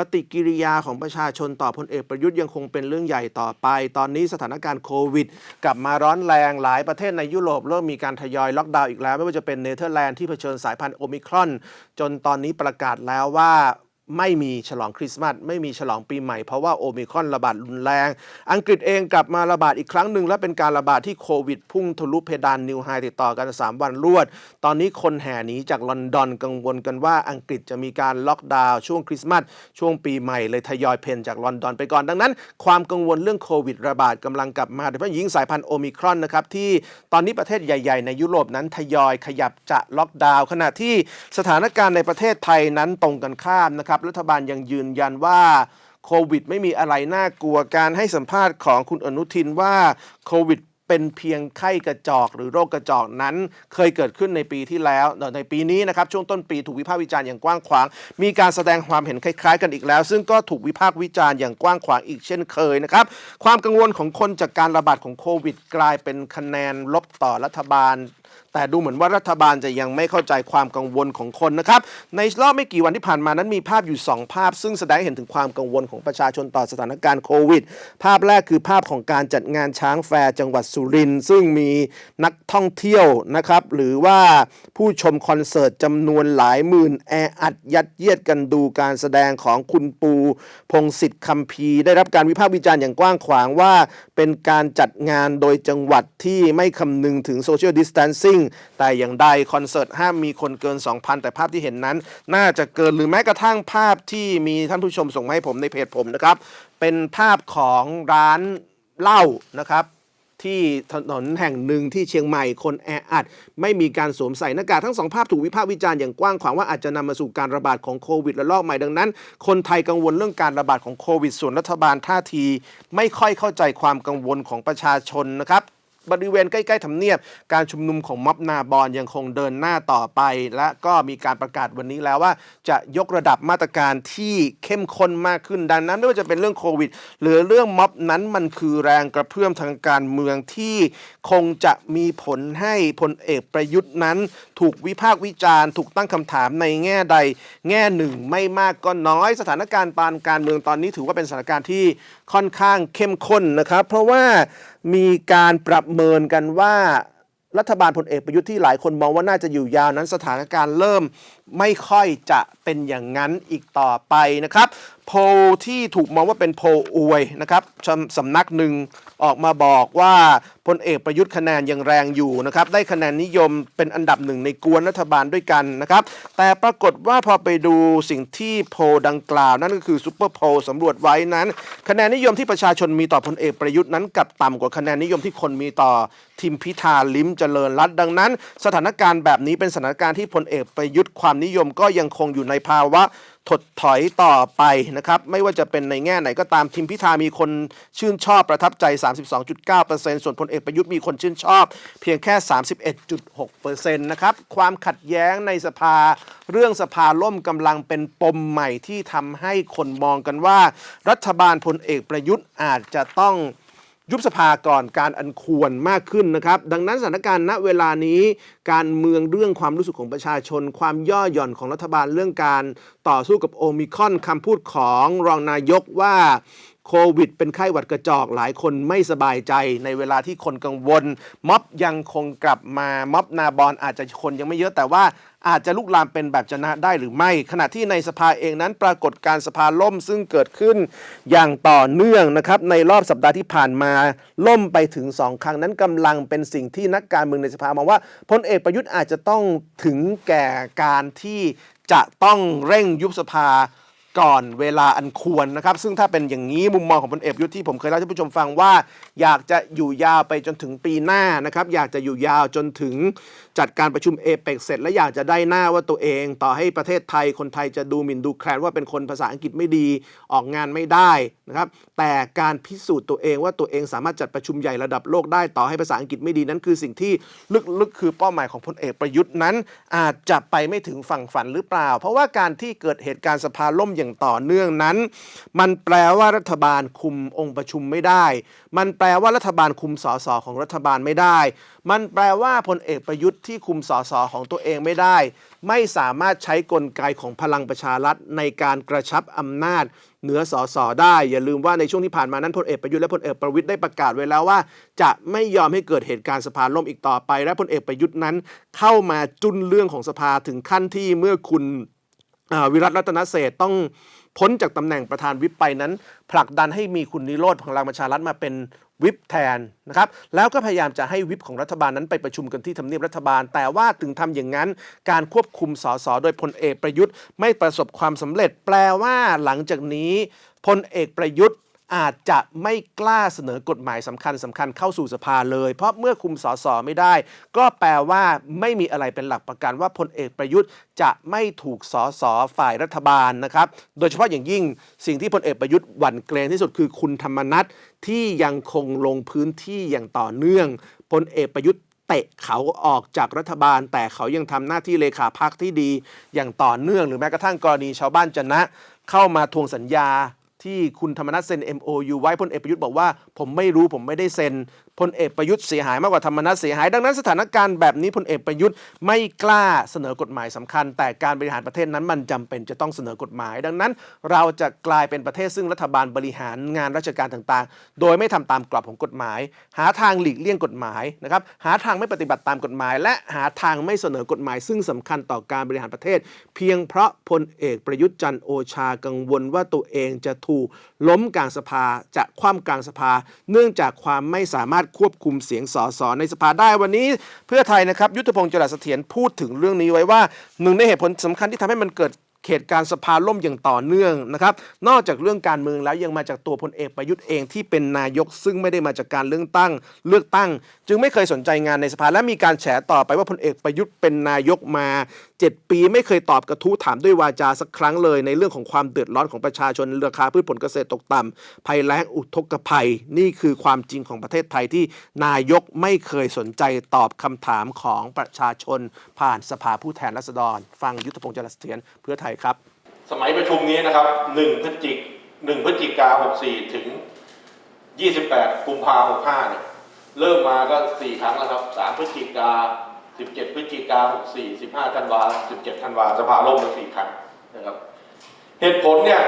ปฏิกิริยาของประชาชนต่อพลเอกประยุทธ์ยังคงเป็นเรื่องใหญ่ต่อไป ตอนนี้สถานการณ์โควิด กลับมาร้อนแรงหลายประเทศในยุโรปเริ่มมีการทยอยล็อกดาวน์อีกแล้ว ไม่ว่าจะเป็นเนเธอร์แลนด์ที่เผชิญสายพันธุ์โอมิครอน จนตอนนี้ประกาศแล้วว่า ไม่มีฉลองคริสต์มาสไม่มีฉลองปีใหม่เพราะว่าโอมิครอนระบาดรุนแรง อังกฤษเองกลับมาระบาดอีกครั้งหนึ่งและเป็นการระบาดที่โควิด พุ่งทะลุเพดานนิวไฮติดต่อกัน 3 วันรวด ตอนนี้คนแห่หนีจากลอนดอนกังวลกันว่าอังกฤษจะมีการล็อกดาวน์ช่วงคริสต์มาสช่วงปีใหม่เลยทยอยเพนจากลอนดอนไปก่อนดังนั้น ความกังวลเรื่องโควิดระบาดกำลังกลับมาโดยเฉพาะยิ่งสายพันธุ์โอมิครอนนะครับที่ตอนนี้ประเทศใหญ่ ๆ ในยุโรปนั้นทยอยขยับจะล็อกดาวน์ขณะที่สถานการณ์ในประเทศไทยนั้นตรงกันข้ามนะครับรัฐบาลยังยืนยันว่าโควิดไม่มีอะไรน่ากลัวการให้สัมภาษณ์ของคุณอนุทินว่าโควิดเป็นเพียงไข้กระจอกหรือโรคกระจอกนั้น เคยเกิดขึ้นในปีที่แล้วในปีนี้นะครับช่วงต้นปีถูกวิพากษ์วิจารณ์อย่างกว้างขวาง มีการแสดงความเห็นคล้ายๆ กันอีกแล้ว ซึ่งก็ถูกวิพากษ์วิจารณ์อย่างกว้างขวางอีกเช่นเคยนะครับความกังวลของคนจากการระบาดของโควิด กลายเป็นคะแนนลบต่อรัฐบาล แต่ดูเหมือนว่ารัฐบาลจะยังไม่เข้าใจความกังวลของคนนะครับ ในรอบไม่กี่วันที่ผ่านมานั้นมีภาพอยู่ 2 ภาพ ซึ่งแสดงให้เห็นถึงความกังวลของประชาชนต่อสถานการณ์โควิด ภาพแรกคือภาพของการจัดงานช้างแฟร์จังหวัดสุรินทร์ซึ่งมีนักท่องเที่ยวนะครับ หรือว่าผู้ชมคอนเสิร์ตจำนวนหลายหมื่นแออัดยัดเยียดกันดูการแสดงของคุณปูพงศิษฐ์คำพีได้รับการวิพากษ์วิจารณ์อย่างกว้างขวางว่า เป็นการจัดงานโดยจังหวัดที่ไม่คำนึงถึงโซเชียลดิส a ทนซิ่งแต่อย่างใดคอนเสิร์ตห้ามมีคนเกิน 2,000 แต่ภาพที่เห็นนั้น น่าจะเกินหรือแม้กระทั่งภาพที่มีท่านผู้ชมส่งมาให้ผมในเพจผมนะครับ เป็นภาพของร้านเหล้านะครับที่ถนนแห่งหนึ่งที่เชียงใหม่คนแออัด ไม่มีการสวมใส่หน้ากากทั้งสองภาพถูกวิพากษ์วิจารณ์อย่างกว้างขวางว่าอาจจะนำมาสู่การระบาดของโควิดระลอกใหม่ดังนั้น คนไทยกังวลเรื่องการระบาดของโควิด ส่วนรัฐบาลท่าที ไม่ค่อยเข้าใจความกังวลของประชาชนนะครับ บริเวณใกล้ๆทำเนียบ การชุมนุมของม็อบนาบอนยังคงเดินหน้าต่อไป และก็มีการประกาศวันนี้แล้วว่า จะยกระดับมาตรการที่เข้มข้นมากขึ้นดังนั้นไม่ว่าจะเป็นเรื่องโควิด หรือเรื่องม็อบนั้นมันคือแรงกระเพื่อมทางการเมืองที่คงจะมีผลให้พลเอกประยุทธ์นั้น ถูกวิพากษ์วิจารณ์ ถูกตั้งคำถามในแง่ใด แง่หนึ่งไม่มากก็น้อยสถานการณ์ปานการเมืองตอนนี้ถือว่าเป็นสถานการณ์ที่ค่อนข้างเข้มข้นนะครับ เพราะว่ามีการประเมินกันว่ารัฐบาลพลเอกประยุทธ์ที่หลายคนมองว่าน่าจะอยู่ยาวนั้นสถานการณ์เริ่มไม่ค่อยจะเป็นอย่างนั้นอีกต่อไปนะครับ โพลที่ถูกมองว่าเป็นโพลอวยนะครับสำสำนักหนึ่งออกมาบอกว่าพลเอกประยุทธ์คะแนนยังแรงอยู่นะครับได้คะแนนนิยมเป็นอันดับหนึ่งในกวนรัฐบาลด้วยกันนะครับแต่ปรากฏว่าพอไปดูสิ่งที่โพลดังกล่าว นั่นก็คือซูเปอร์โพลสำรวจไว้นั้น คะแนนนิยมที่ประชาชนมีต่อพลเอกประยุทธ์นั้นกลับต่ำกว่าคะแนนนิยมที่คนมีต่อทิมพิธาลิ้มเจริญรัตดังนั้น สถานการณ์แบบนี้เป็นสถานการณ์ที่พลเอกประยุทธ์ความนิยมก็ยังคงอยู่ในภาวะ ถดถอยต่อไปนะครับ ไม่ว่าจะเป็นในแง่ไหนก็ตามทิมพิธามีคนชื่นชอบประทับใจ 32.9%ส่วนพลเอกประยุทธ์มีคนชื่นชอบ เพียงแค่ 31.6%นะครับ ความขัดแย้งในสภา เรื่องสภาล่มกำลังเป็นปมใหม่ที่ทำให้คนมองกันว่า รัฐบาลพลเอกประยุทธ์อาจจะต้อง ยุบสภาก่อนการอันควรมากขึ้นนะครับ ดังนั้นสถานการณ์ณเวลานี้ การเมืองเรื่องความรู้สึกของประชาชน ความย่อหย่อนของรัฐบาลเรื่องการต่อสู้กับโอมิคอนคำพูดของรองนายกว่า โควิดเป็นไข้หวัดกระจอกหลายคนไม่สบายใจในเวลาที่คนกังวล ม็อบยังคงกลับมา ม็อบนาบอนอาจจะคนยังไม่เยอะแต่ว่าอาจจะลุกลามเป็นแบบชนะได้หรือไม่ ขณะที่ในสภาเองนั้นปรากฏการสภาล่มซึ่งเกิดขึ้น อย่างต่อเนื่องนะครับในรอบสัปดาห์ที่ผ่านมา ล่มไปถึง 2 ครั้งนั้นกำลังเป็นสิ่งที่นักการเมืองในสภามองว่าพลเอกประยุทธ์อาจจะต้องถึงแก่การที่จะต้องเร่งยุบสภา ก่อนเวลาอันควรนะครับ ซึ่งถ้าเป็นอย่างนี้มุมมองของพลเอกประยุทธ์ที่ผมเคยเล่าให้ท่านผู้ชมฟังว่า อยากจะอยู่ยาวไปจนถึงปีหน้านะครับ อยากจะอยู่ยาวจนถึงจัดการประชุมเอเปกเสร็จ และอยากจะได้หน้าว่าตัวเอง ต่อให้ประเทศไทยคนไทยจะดูหมิ่นดูแคลนว่าเป็นคนภาษาอังกฤษไม่ดีออกงานไม่ได้นะครับแต่การพิสูจน์ตัวเองว่าตัวเองสามารถจัดประชุมใหญ่ระดับโลกได้ต่อให้ภาษาอังกฤษไม่ดีนั้นคือสิ่งที่ลึกๆคือเป้าหมายของพลเอกประยุทธ์นั้น อาจจะไปไม่ถึงฝั่งฝันหรือเปล่า เพราะว่าการที่เกิดเหตุการณ์สภาล่มอย่างอย่างต่อเนื่องนั้น มันแปลว่ารัฐบาลคุมองค์ประชุมไม่ได้ มันแปลว่ารัฐบาลคุมสสของรัฐบาลไม่ได้ มันแปลว่าพลเอกประยุทธ์ที่คุมสสของตัวเองไม่ได้ ไม่สามารถใช้กลไกของพลังประชารัฐในการกระชับอำนาจเหนือสอสอได้ อย่าลืมว่าในช่วงที่ผ่านมานั้นพลเอกประยุทธ์และพลเอกประวิตยได้ประกาศไว้แล้วว่า จะไม่ยอมให้เกิดเหตุการณ์สภาล่มอีกต่อไป และพลเอกประยุทธ์นั้น เข้ามาจุนเรื่องของสภาถึงขั้นที่เมื่อคุณ วิรัตรัตนเศษต้องพ้นจากตำแหน่งประธานวิปไปนั้น ผลักดันให้มีคุณนิโรธพลังประชารัฐมาเป็นวิปแทนนะครับแล้วก็พยายามจะให้วิปของรัฐบาลนั้นไปประชุมกันที่ทำเนียบรัฐบาล แต่ว่าถึงทำอย่างนั้น การควบคุมสสโดยพลเอกประยุทธ์ ไม่ประสบความสำเร็จ แปลว่าหลังจากนี้พลเอกประยุทธ์ อาจจะไม่กล้าเสนอกฎหมายสำคัญสำคัญเข้าสู่สภาเลย เพราะเมื่อคุมสสไม่ได้ ก็แปลว่าไม่มีอะไรเป็นหลักประกันว่าพลเอกประยุทธ์จะไม่ถูกสสฝ่ายรัฐบาลนะครับ โดยเฉพาะอย่างยิ่งสิ่งที่พลเอกประยุทธ์หวั่นเกรงที่สุดคือคุณธรรมนัฐที่ยังคงลงพื้นที่อย่างต่อเนื่องพลเอกประยุทธ์เตะเขาออกจากรัฐบาล แต่เขายังทำหน้าที่เลขาพักที่ดีอย่างต่อเนื่อง หรือแม้กระทั่งกรณีชาวบ้านจนะ เข้ามาทวงสัญญา ที่คุณธรรมนัฐเซ็น MOU ไว้พลเอกประยุทธ์บอกว่า ผมไม่รู้ผมไม่ได้เซ็น พลเอกประยุทธ์เสียหายมากกว่าธรรมนัฐเสียหาย ดังนั้นสถานการณ์แบบนี้พลเอกประยุทธ์ไม่กล้าเสนอกฎหมายสำคัญ แต่การบริหารประเทศนั้นมันจำเป็นจะต้องเสนอกฎหมาย ดังนั้นเราจะกลายเป็นประเทศซึ่งรัฐบาลบริหารงานราชการต่างๆ โดยไม่ทำตามกรอบของกฎหมาย หาทางหลีกเลี่ยงกฎหมายนะครับหาทางไม่ปฏิบัติตามกฎหมาย และหาทางไม่เสนอกฎหมาย ซึ่งสำคัญต่อการบริหารประเทศ เพียงเพราะพลเอกประยุทธ์จันโอชากังวลว่าตัวเองจะถูกล้มกลางสภาจะคว่ำกลางสภา เนื่องจากความไม่สามารถควบคุมเสียงสสในสภาได้วันนี้ เพื่อไทยนะครับยุทธพงศ์จรัสเสถียรพูดถึงเรื่องนี้ไว้ว่าหนึ่งในเหตุผลสำคัญที่ทำให้มันเกิดเหตุการณ์สภาล่มอย่างต่อเนื่องนะครับ นอกจากเรื่องการเมืองแล้วยังมาจากตัวพลเอกประยุทธ์เองที่เป็นนายก ซึ่งไม่ได้มาจากการเลือกตั้ง เลือกตั้ง จึงไม่เคยสนใจงานในสภาและมีการแฉต่อไปว่าพลเอกประยุทธ์เป็นนายกมา7 ปีไม่เคยตอบกระทู้ถามด้วยวาจาสักครั้งเลย ในเรื่องของความเดือดร้อนของประชาชนราคาพืชผลเกษตรตกต่ำภัยแล้งอุทกภัย นี่คือความจริงของประเทศไทยที่นายกไม่เคยสนใจตอบคำถามของประชาชน ผ่านสภาผู้แทนราษฎร ฟังยุทธพงศ์จรัสเสถียรเพื่อไทยครับ สมัยประชุมนี้นะครับ1พฤศจิก1พฤศจิกา64 ถึง 28 กุมภา65เนี่ยเริ่มมาก็ 4 ครั้งแล้วครับ3พฤศจิกา 17 พฤศจิกา64 15ธันวา17ธันวาสภาล่มมา4ครั้งนะครับเหตุผลเนี่ย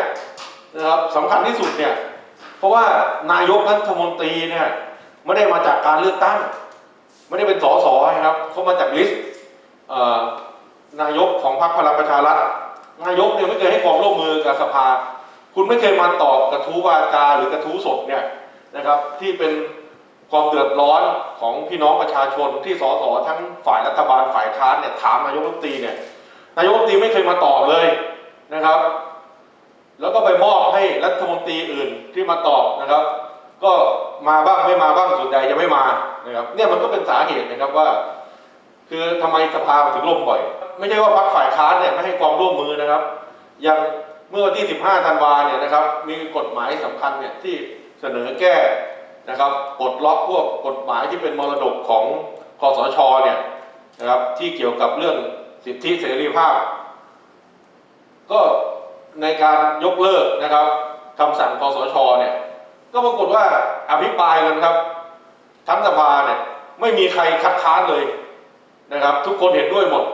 นะครับสำคัญที่สุดเนี่ยเพราะว่านายกรัฐมนตรีเนี่ยไม่ได้มาจากการเลือกตั้ง ไม่ได้เป็นสสนะครับเขามาจากลิสต์นายกของพรรคพลังประชารัฐนายกเนี่ยไม่เคยให้ความร่วมมือกับสภา คุณไม่เคยมาตอบกระทู้วาจาหรือกระทู้สดเนี่ยนะครับที่เป็น ความเดือดร้อนของพี่น้องประชาชนที่สสทั้งฝ่ายรัฐบาลฝ่ายค้านเนี่ยถามนายกรัฐมนตรีเนี่ยนายกรัฐมนตรีไม่เคยมาตอบเลยนะครับ แล้วก็ไปมอบให้รัฐมนตรีอื่นที่มาตอบนะครับ ก็มาบ้างไม่มาบ้างส่วนใหญ่จะไม่มานะครับเนี่ยมันก็เป็นสาเหตุนะครับว่า คือทำไมสภาถึงล่มบ่อย ไม่ใช่ว่าพรรคฝ่ายค้านเนี่ยไม่ให้ความร่วมมือนะครับอย่างเมื่อวันที่ 15 ธันวาเนี่ยนะครับ มีกฎหมายสำคัญเนี่ยที่เสนอแก้ นะครับปลดล็อกพวกกฎหมายที่เป็นมรดกของคอสชเนี่ยนะครับที่เกี่ยวกับเรื่องสิทธิเสรีภาพ ก็ในการยกเลิกนะครับคำสั่งคอสชเนี่ยก็ปรากฏว่าอภิปรายกันครับ ทั้งสภาเนี่ยไม่มีใครคัดค้านเลยนะครับ ทุกคนเห็นด้วยหมด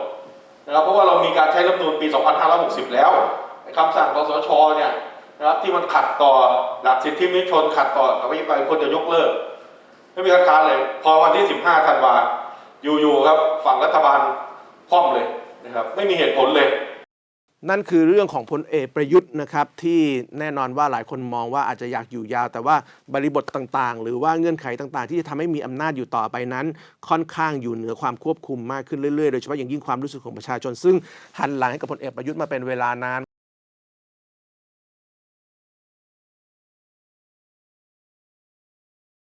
นะครับเพราะว่าเรามีการใช้รัฐมนูญปี 2560 แล้วคำสั่งคอสชเนี่ย นะครับที่มันขัดต่อหลักสิทธิมนุษยชนขัดต่อกับวิปไยคนจะยกเลิกไม่มีคัดค้านเลย พอวันที่ 15ธันวาอยู่ๆครับฝั่งรัฐบาลคว่ำเลยนะครับไม่มีเหตุผลเลย นั่นคือเรื่องของพลเอกประยุทธ์นะครับที่แน่นอนว่าหลายคนมองว่าอาจจะอยากอยู่ยาว แต่ว่าบริบทต่างๆ หรือว่าเงื่อนไขต่างๆ ที่จะทำให้มีอำนาจอยู่ต่อไปนั้น ค่อนข้างอยู่เหนือความควบคุมมากขึ้นเรื่อยๆ โดยเฉพาะอย่างยิ่งความรู้สึกของประชาชน ซึ่งหันหลังให้กับพลเอกประยุทธ์มาเป็นเวลานาน